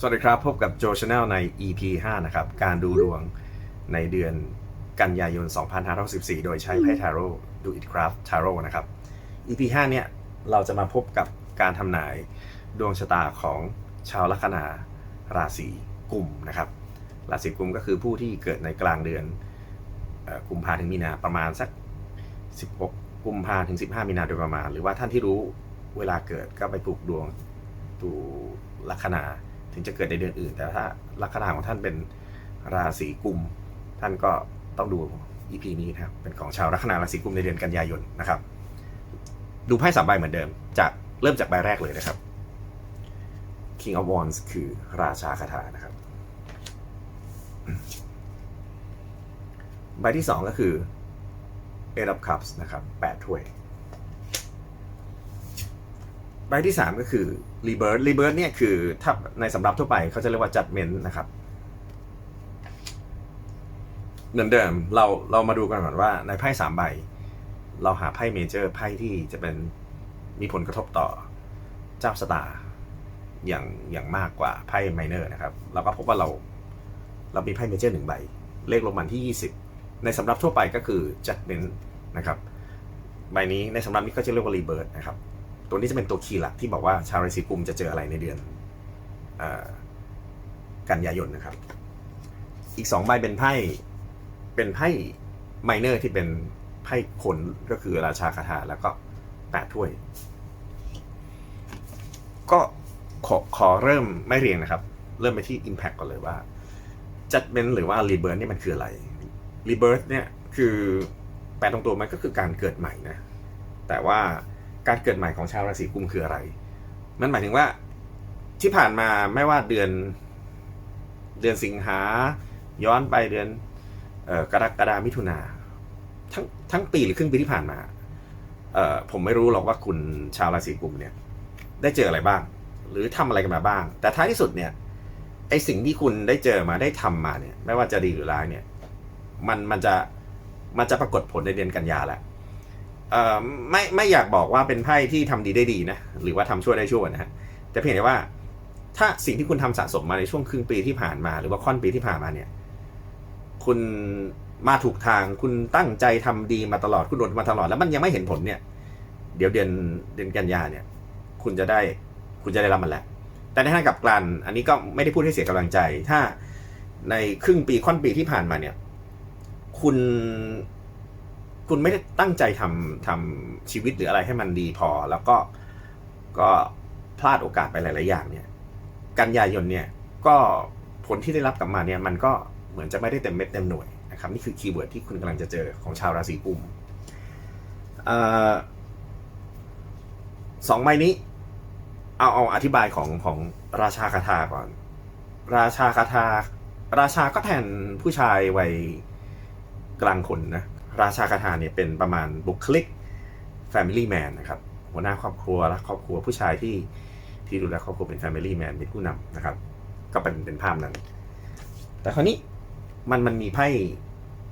สวัสดีครับ พบกับโจชาแนลใน EP 5 นะครับ การดูดวงในเดือนกันยายน 2564 โดยใช้ไพ่ทาโร่ดูอิ t คราฟทาโร่นะครับ EP 5 เนี่ย เราจะมาพบกับการทำนายดวงชะตาของชาวลัคนาราศีกุมนะครับ ราศีกุมก็คือผู้ที่เกิดในกลางเดือนกุมภาถึงมีนาประมาณสัก 16 กุมภาถึง 15 มีนาโดยประมาณ หรือว่าท่านที่รู้เวลาเกิดก็ไปปลูกดวงดูลัคนา ถึงจะเกิดในเดือนอื่น แต่ถ้าลัคนาของท่านเป็นราศีกุม ท่านก็ต้องดู EP นี้นะครับ เป็นของชาวลัคนาราศีกุมในเดือนกันยายนนะครับ ดูไพ่สามใบเหมือนเดิม จากเริ่มจากใบแรกเลยนะครับ King of Wands คือราชาคาถานะครับ ใบที่สองก็คือ Eight of Cups นะครับแปดถ้วย ใบที่สามก็คือ Rebirth Rebirth เนี่ยคือถ้าในสำรับทั่วไปเขาจะเรียกว่า Judgment นะครับ เหมือนเดิมเราเรามาดูกันก่อนว่าในไพ่สามใบ เราหาไพ่เมเจอร์ไพ่ที่จะเป็นมีผลกระทบต่อเจ้าสตาร์อย่างอย่างมากกว่าไพ่ไมเนอร์นะครับเราก็พบว่าเราเรามีไพ่เมเจอร์หนึ่งใบ เลขลงมันที่ 20 ในสำรับทั่วไปก็คือ Judgment นะครับใบนี้ในสำรับนี้ก็จะเรียกว่า Rebirth นะครับ ตัวนี้จะเป็นตัวคีย์หลักที่บอกว่าชาวราศีกุมจะเจออะไรในเดือนอกันยายนนะครับ อีกสองใบเป็นไพ่เป็นไพ่ไมเนอร์ที่เป็นไพ่คนก็คือราชาคาถาแล้วก็แปดถ้วย ก็ขอขอเริ่มไม่เรียงนะครับ เริ่มไปที่ Impact ก่อนเลยว่าจัดเป็นหรือว่า Rebirth นี่มันคืออะไร Rebirth เนี่ยคือแปลตรงตัวมันก็คือการเกิดใหม่นะ แต่ว่า การเกิดใหม่ของชาวราศีกุมคืออะไร มันหมายถึงว่าที่ผ่านมาไม่ว่าเดือน เดือนสิงหาย้อนไปเดือนออกรกฎามิถุนาทั้งทั้งปีหรือครึ่งปีที่ผ่านมาผมไม่รู้หรอกว่าคุณชาวราศีกุมเนี่ย ได้เจออะไรบ้าง หรือทำอะไรกันมาบ้าง แต่ท้ายที่สุดเนี่ยไอสิ่งที่คุณได้เจอมาได้ทำมาเนี่ย ไม่ว่าจะดีหรือร้ายเนี่ย มันมันจะมันจะปรากฏผลในเดือนกันยาแหละ ไม่ไม่อยากบอกว่าเป็นไพ่ที่ทำดีได้ดีนะ หรือว่าทำชั่วได้ชั่วนะฮะแต่เพียงแต่ว่า ถ้าสิ่งที่คุณทำสะสมมาในช่วงครึ่งปีที่ผ่านมา หรือว่าค่อนปีที่ผ่านมาเนี่ย คุณมาถูกทางคุณตั้งใจทำดีมาตลอดคุณอดมาตลอดแล้วมันยังไม่เห็นผลเนี่ย เดี๋ยวเดือนเดือนกันยาเนี่ย คุณจะได้คุณจะได้รับมันแหละแต่ในทางกลับกัน อันนี้ก็ไม่ได้พูดให้เสียกำลังใจ ถ้าในครึ่งปีค่อนปีที่ผ่านมาเนี่ย คุณ คุณไม่ได้ตั้งใจทำทำชีวิตหรืออะไรให้มันดีพอ แล้วก็ก็พลาดโอกาสไปหลาย ๆ อย่างเนี่ย กันยายนเนี่ยก็ผลที่ได้รับกลับมาเนี่ยมันก็เหมือนจะไม่ได้เต็มเม็ดเต็มหน่วยนะครับนี่คือคีย์เวิร์ดที่คุณกำลังจะเจอของชาวราศีกุมออสองใบนี้ เอาเอาอธิบายของของราชาคาถาก่อน ราชาคาถาราชาก็แทนผู้ชายวัยกลางคนนะ ราชาคาถาเนี่ยเป็นประมาณบุคลิก Family Man นะครับหัวหน้าครอบครัวรักครอบครัวผู้ชายที่ที่ดูแลครอบครัวเป็น Family Man เป็นผู้นำนะครับ ก็เป็นเป็นภาพนั้น แต่คราวนี้มันมันมีไพ่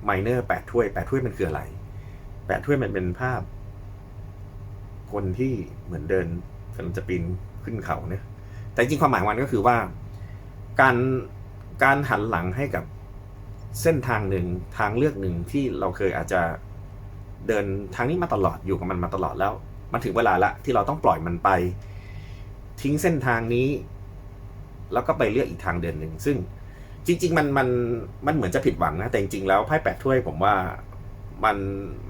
ไมเนอร์แปดถ้วยแปดถ้วยมันคืออะไรแปดถ้วยมันเป็นภาพ คนที่เหมือนเดินกำลังจะปีนขึ้นเขาเนี่ยแต่จริงความหมายมันก็คือว่า การการหันหลังให้กับ เส้นทางหนึ่งทางเลือกหนึ่งที่เราเคยอาจจะเดินทางนี้มาตลอดอยู่กับมันมาตลอดแล้ว มันถึงเวลาละที่เราต้องปล่อยมันไป ทิ้งเส้นทางนี้ แล้วก็ไปเลือกอีกทางเดินหนึ่งซึ่งจริง ๆ มันมันมันเหมือนจะผิดหวังนะแต่จริงๆแล้วไพ่แปดถ้วยผมว่ามัน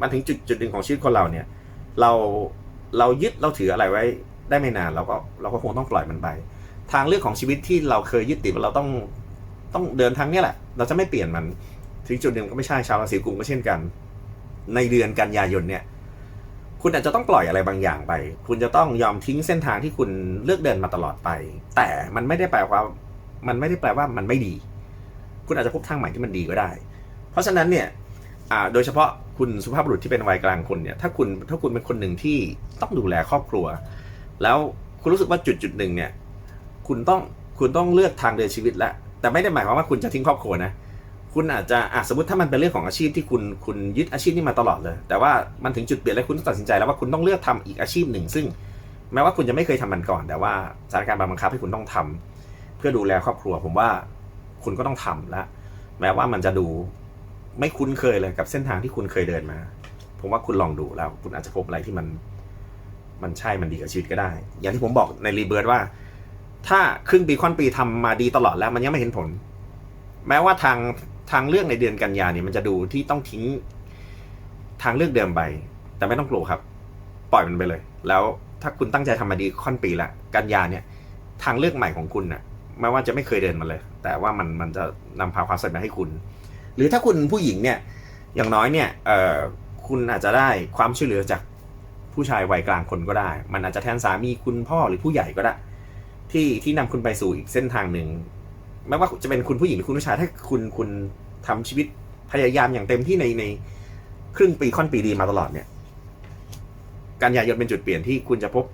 มันถึงจุดจุดหนึ่งของชีวิตคนเราเนี่ย เราเรายึดเราถืออะไรไว้ได้ไม่นานเราก็เราก็คงต้องปล่อยมันไป ทางเลือกของชีวิตที่เราเคยยึดติดว่าเราต้อง ต้องเดินทางนี้แหละ เราจะไม่เปลี่ยนมัน ถึงจุดหนึ่งก็ไม่ใช่ชาวราศีกุมก็เช่นกัน ในเดือนกันยายนเนี่ย คุณอาจจะต้องปล่อยอะไรบางอย่างไป คุณจะต้องยอมทิ้งเส้นทางที่คุณเลือกเดินมาตลอดไป แต่มันไม่ได้แปลว่า มันไม่ได้แปลว่ามันไม่ดี คุณอาจจะพบทางใหม่ที่มันดีก็ได้ เพราะฉะนั้นเนี่ยโดยเฉพาะคุณสุภาพบุรุษที่เป็นวัยกลางคนเนี่ยถ้าคุณถ้าคุณเป็นคนหนึ่งที่ต้องดูแลครอบครัว แล้วคุณรู้สึกว่าจุดจุดหนึ่งเนี่ย คุณต้องคุณต้องเลือกทางเดินชีวิตแล้ว แต่ไม่ได้หมายความว่าคุณจะทิ้งครอบครัวนะคุณอาจจะอะสมมติถ้ามันเป็นเรื่องของอาชีพที่คุณคุณยึดอาชีพนี้มาตลอดเลย แต่ว่ามันถึงจุดเปลี่ยนแล้วคุณต้องตัดสินใจแล้วว่าคุณต้องเลือกทำอีกอาชีพหนึ่ง ซึ่งแม้ว่าคุณจะไม่เคยทำมันก่อน แต่ว่าสถานการณ์บังคับให้คุณต้องทำเพื่อดูแลครอบครัว ผมว่าคุณก็ต้องทำแล้วแม้ว่ามันจะดูไม่คุ้นเคยเลยกับเส้นทางที่คุณเคยเดินมา ผมว่าคุณลองดูแล้ว คุณอาจจะพบอะไรที่มัน มันใช่มันดีกับชีวิตก็ได้ อย่างที่ผมบอกในรีเบิร์ดว่า ถ้าครึ่งปีค่อนปีทำมาดีตลอดแล้วมันยังไม่เห็นผล แม้ว่าทางทางเลือกในเดือนกันยาเนี่ยมันจะดูที่ต้องทิ้งทางเลือกเดิมไป แต่ไม่ต้องกลัวครับ ปล่อยมันไปเลย แล้วถ้าคุณตั้งใจทำมาดีค่อนปีละกันยาเนี่ย ทางเลือกใหม่ของคุณน่ะไม่ว่าจะไม่เคยเดินมาเลย แต่ว่ามันมันจะนำพาความสำเร็จมาให้คุณ หรือถ้าคุณผู้หญิงเนี่ย อย่างน้อยเนี่ยเอ่อคุณอาจจะได้ความช่วยเหลือจากผู้ชายวัยกลางคนก็ได้ มันอาจจะแทนสามีคุณพ่อหรือผู้ใหญ่ก็ได้ ที่ที่นำคุณไปสู่อีกเส้นทางหนึ่งไม่ว่าจะเป็นคุณผู้หญิงหรือคุณผู้ชายถ้าคุณคุณทำชีวิตพยายามอย่างเต็มที่ในในครึ่งปีค่อนปีดีมาตลอดเนี่ยกันยายนเป็นจุดเปลี่ยนที่คุณจะพบ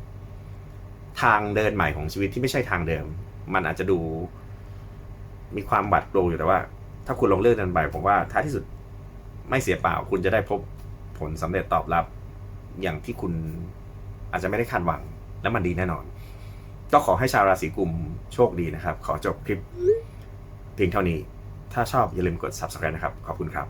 ทางเดินใหม่ของชีวิตที่ไม่ใช่ทางเดิม มันอาจจะดู มีความหวาดกลัวอยู่แต่ว่า ถ้าคุณลองเลือกเดินไปผมว่าท้ายที่สุดไม่เสียเปล่า คุณจะได้พบผลสำเร็จตอบรับ อย่างที่คุณอาจจะไม่ได้คาดหวัง และมันดีแน่นอน ก็ขอให้ชาวราศีกุมโชคดีนะครับ ขอจบคลิปเพียงเท่านี้ ถ้าชอบอย่าลืมกด subscribe นะครับ ขอบคุณครับ